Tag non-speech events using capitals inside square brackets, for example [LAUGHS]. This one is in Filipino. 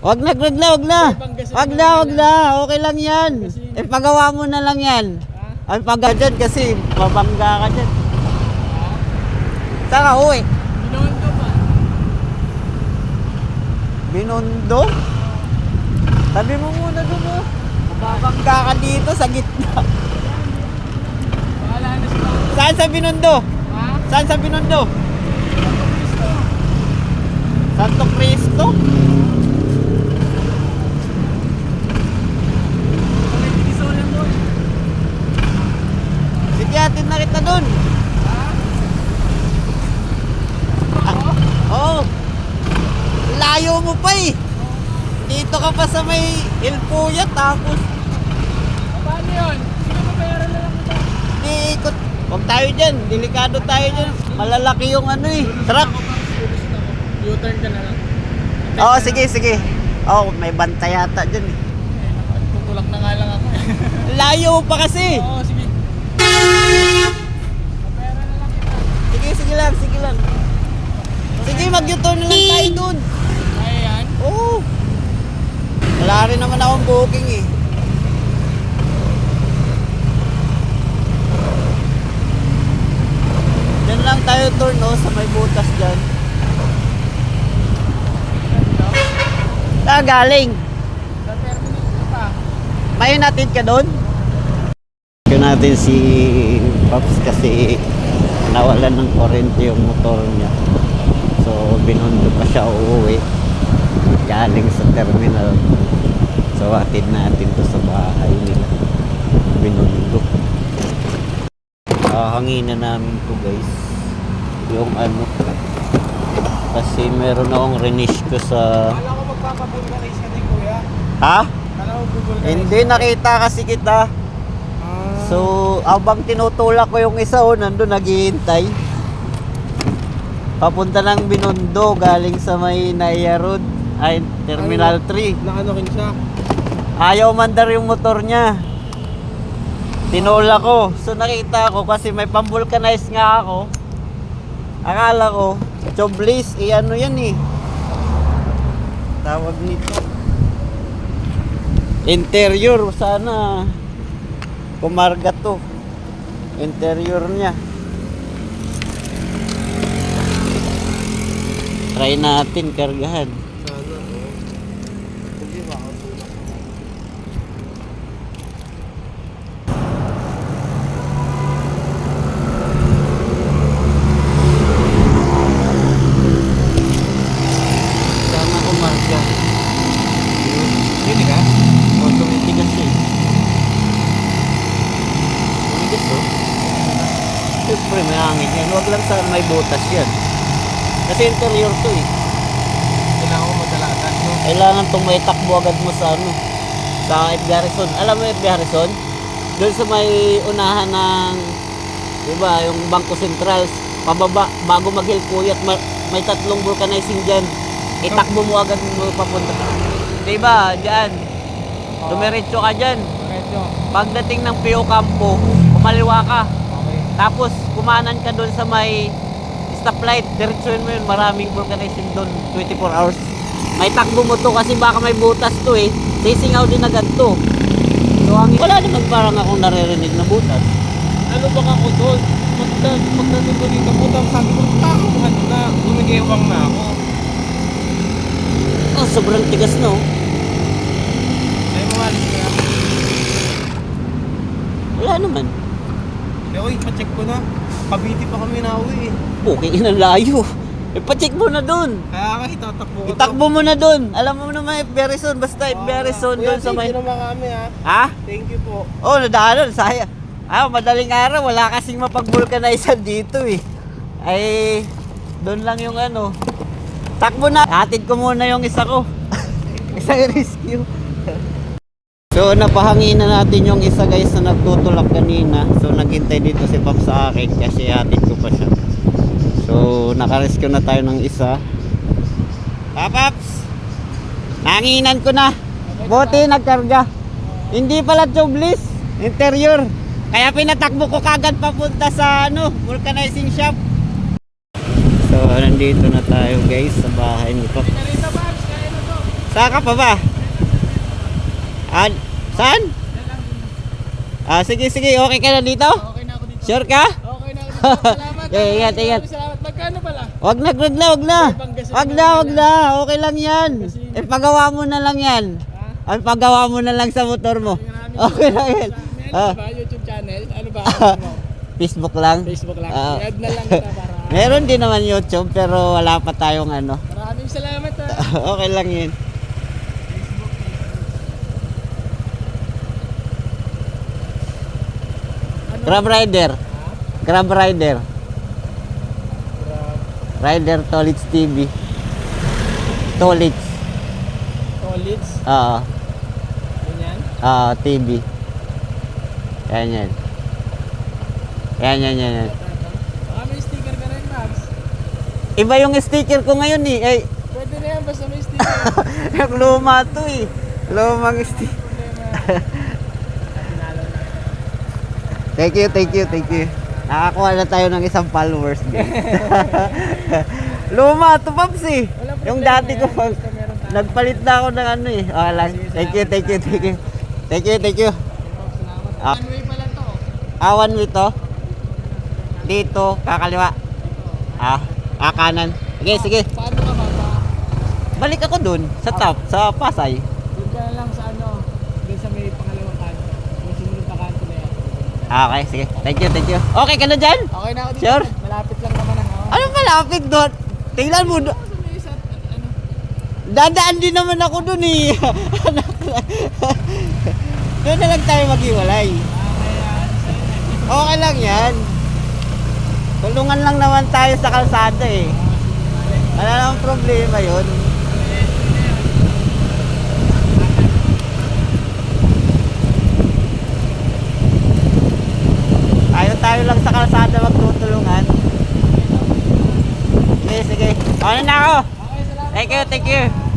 Wag na, wag na, wag na. Wag na, wag na. Okay lang yan. Ipagawa mo na lang yan. Ang paga dyan kasi mabangga ka dyan. Saan ka uwi? Binondo pa. Binondo? Sabi mo muna doon oh. Mababangga ka dito sa gitna. Bahala na sila. Saan sa Binondo? Ha? Saan sa Binondo? Santo Cristo? May tinisolan mo. Sige, atin na kita doon. Ah, Oo. Layo mo pa eh. Dito ka pa sa may El Puya tapos Paano yun? Sino mabayaran na lang kita? iikot. Huwag tayo dyan. Delikado tayo dyan. Malalaki yung ano eh. Truck. U-turn ka na lang. Oo, sige, sige. Oo, may bantay yata dyan eh. Tutulak na nga lang ako. Layo pa kasi. Oo, sige. Mabayaran na lang kita. Sige, sige lang, sige lang. Sige, mag-U-turn lang tayo dun. Kaya yan? Oo. Wala rin naman akong booking eh. Diyan lang tayo turn no, sa may butas dyan. Saan galing? Ka pa. May natin ka doon? Natin si Pops kasi nawalan ng kurente yung motor niya. So binondo pa siya uuwi galing sa terminal. So atid natin to sa bahay nila. Binondo. Hahangin na namin to guys. Yung ano. Kasi meron akong renish ko sa... Kala ko magpapabulgarize ka din, kuya. Ha? Kala ko. Hindi nakita kasi kita. So, abang tinutulak ko yung isa o, nandun naghihintay. Papunta ng Binondo, galing sa may Naya Road, ay Terminal 3. Nakano rin siya. Ayaw mandar yung motor niya. Tinulak ko. So nakita ko kasi may pambulkanize nga ako. Akala ko, Choblis, eh ano yan eh. Tawag nito. Interior, sana. Kumarga to. Interior niya. Try natin kargahan. Sana, oh. Hindi ba ako tulak? Sana kumarga. Hindi ka? O, tumitigas eh. Tumitigas oh. Siyempre may Huwag lang sa may butas yan. Kasi interior to eh. Kailangan ko madalatan, no? Kailangan itong may takbo agad mo sa ano. Sa F. Garrison. Alam mo F. Garrison? Doon sa may unahan ng di ba, yung Bangko Sentral pababa bago mag-Hilpuyat ma- may tatlong vulcanizing dyan. Itakbo mo agad mo papunta. Di ba? Diyan. Dumiretso ka dyan. Pagdating ng Pio Campo, kumaliwa ka. Tapos kumanan ka doon sa may stoplight. Diretsuhin mo yun. Maraming vulcanizing doon. 24 hours. May takbo mo to kasi baka may butas to eh. Sisingaw din agad to. So ang wala naman parang akong naririnig na butas. Ano ba ako doon? Pag, pag nandito dito, putang sabi ko, takuhan na. Gumigewang na ako. Oh, sobrang tigas no. Ay, mawalis ka. Wala naman. Eh, oy, pacheck ko na. Kabiti pa kami na uwi eh. Okay, inang layo. Ipacheck mo na doon. Kaya nga, itatakbo ko. Itakbo mo na doon. Alam mo naman F. Garrison. Basta Garrison nga. doon Kuya, sa may... Thank you naman kami ha. Ha? Thank you po. Oh, nadaanan. Saya. Ah, madaling araw. Wala kasing mapag-vulcanizer [LAUGHS] dito eh. Ay, doon lang yung ano. Takbo na. Hatid ko muna yung isa ko. [LAUGHS] Isang rescue. So, napahangin na natin yung isa guys na nagtutulak kanina. So, naghintay dito si Pop sa akin kasi hatid ko pa siya. So, nakarescue na tayo ng isa. Papaps! Nanginan ko na. Buti nagkarga. Hindi pala tubeless. Interior. Kaya pinatakbo ko kagad papunta sa ano, vulcanizing shop. So, nandito na tayo guys sa bahay ni Pop. Narita, Babs, kaya na to. Saan ka pa ba? Ah, saan? Ah, sige, sige. Okay ka na dito? Okay na ako dito. Sure ka? Okay na ako dito. [LAUGHS] Salamat. Yeah, ingat, ingat. Salamat. Magkano pala? Wag na, wag na, wag na. Wag na, wag na. Okay lang yan. Ipagawa mo na lang yan. Ha? Ang pagawa mo na lang sa motor mo. [LAUGHS] Okay lang yan. Ano Ah, ba? YouTube channel? Ano ba? [LAUGHS] Facebook lang. Facebook lang. Ah. I-add na lang kita para... Meron din naman YouTube pero wala pa tayong ano. Maraming salamat ha. okay lang yun. Grab Rider. Grab Rider. Rider Tolits TV. Tolits. College. Oo. Ganyan. Oo, TV. Yan yan. Yan yan yan. yan. Baka may sticker ka rin, Max. Iba yung sticker ko ngayon eh. Ay, Pwede na yan, basta may [LAUGHS] sticker. yung luma to eh. Lumang sticker. [LAUGHS] Thank you, thank you, thank you. Nakakuha na tayo ng isang followers din. [LAUGHS] Luma to, Pops eh. Yung dati ko, tayo. Nagpalit na ako ng ano eh. Okay lang. Thank you, thank you, thank you. Thank you, thank you. Ah. One way pala to. Awan mo ito. Dito, kakaliwa. Ah, ah, kanan. Sige, sige. Paano ka ba? Pa- Balik ako dun, sa top, sa Pasay. Doon ka lang sa ano, doon sa may pangalawang kanto. Yung sumunod na kanto na yan. Ah, okay, sige. Thank you, thank you. Okay ka na dyan? Okay na ako dito. Sure? Malapit lang naman ang ako. Ano malapit doon? Tingnan mo, do- Sa may isa, ano? dadaan din naman ako dun eh. [LAUGHS] doon na lang tayo maghiwalay. Ah. Okay lang yan. Tulungan lang naman tayo sa kalsada eh. Wala namang problema yun. Tayo-tayo lang sa kalsada magtutulungan. Sige. Ano na ako? Thank you, thank you.